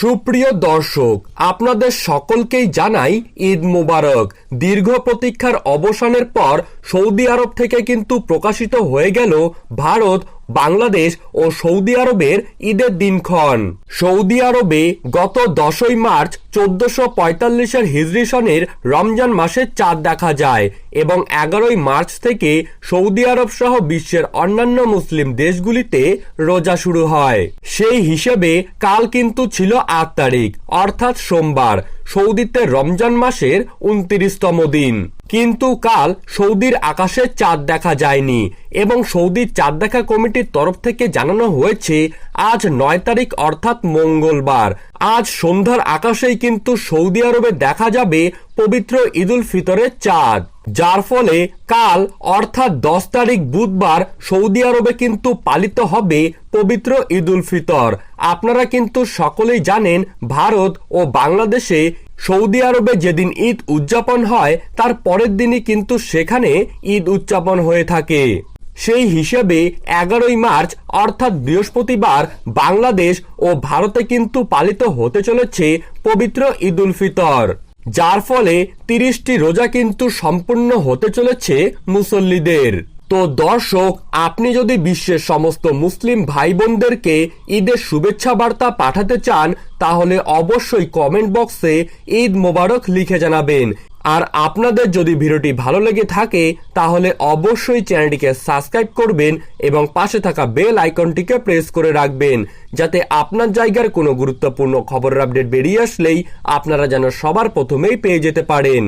সুপ্রিয় দর্শক আপনাদের সকলকেই জানাই ঈদ মোবারক। দীর্ঘ প্রতীক্ষার অবসানের পর সৌদি আরব থেকে কিন্তু প্রকাশিত হয়ে গেল ভারত, বাংলাদেশ ও সৌদি আরবের ঈদের দিনক্ষণ। সৌদি আরবে গত দশই মার্চ চোদ্দশো পঁয়তাল্লিশের হিজরি সনের রমজান মাসের চাঁদ দেখা যায় এবং এগারোই মার্চ থেকে সৌদি আরব সহ বিশ্বের অন্যান্য মুসলিম দেশগুলিতে রোজা শুরু হয়। সেই হিসেবে কাল কিন্তু ছিল আট তারিখ, অর্থাৎ সোমবার, সৌদিতে রমজান মাসের উনত্রিশতম দিন। কিন্তু কাল সৌদির আকাশে চাঁদ দেখা যায়নি এবং সৌদির চাঁদ দেখা কমিটির তরফ থেকে জানানো হয়েছে, আজ নয় তারিখ অর্থাৎ মঙ্গলবার। আজ সন্ধ্যার আকাশেই কিন্তু সৌদি আরবে দেখা যাবে পবিত্র ঈদুল ফিতরের চাঁদ। যার ফলে কাল অর্থাৎ দশ তারিখ বুধবার সৌদি আরবে কিন্তু পালিত হবে পবিত্র ঈদুল ফিতর। আপনারা কিন্তু সকলেই জানেন, ভারত ও বাংলাদেশে সৌদি আরবে যেদিন ঈদ উদযাপন হয়, তার পরের দিনই কিন্তু সেখানে ঈদ উদযাপন হয়ে থাকে। সেই হিসেবে এগারোই মার্চ, অর্থাৎ বৃহস্পতিবার, বাংলাদেশ ও ভারতে কিন্তু পালিত হতে চলেছে পবিত্র ঈদ উল ফিতর। যার ফলে তিরিশটি রোজা কিন্তু সম্পূর্ণ হতে চলেছে মুসল্লিদের। তো দর্শক, আপনি যদি বিশ্বের সমস্ত মুসলিম ভাই বোনদেরকে ঈদের শুভেচ্ছা বার্তা পাঠাতে চান, তাহলে অবশ্যই কমেন্ট বক্সে ঈদ মোবারক লিখে জানাবেন। আর আপনাদের যদি ভিডিওটি ভালো লেগে থাকে, তাহলে অবশ্যই চ্যানেলটিকে সাবস্ক্রাইব করবেন এবং পাশে থাকা বেল আইকনটিকে প্রেস করে রাখবেন, যাতে আপনার জায়গার কোনো গুরুত্বপূর্ণ খবরের আপডেট বেরিয়ে আসলেই আপনারা যেন সবার প্রথমেই পেয়ে যেতে পারেন।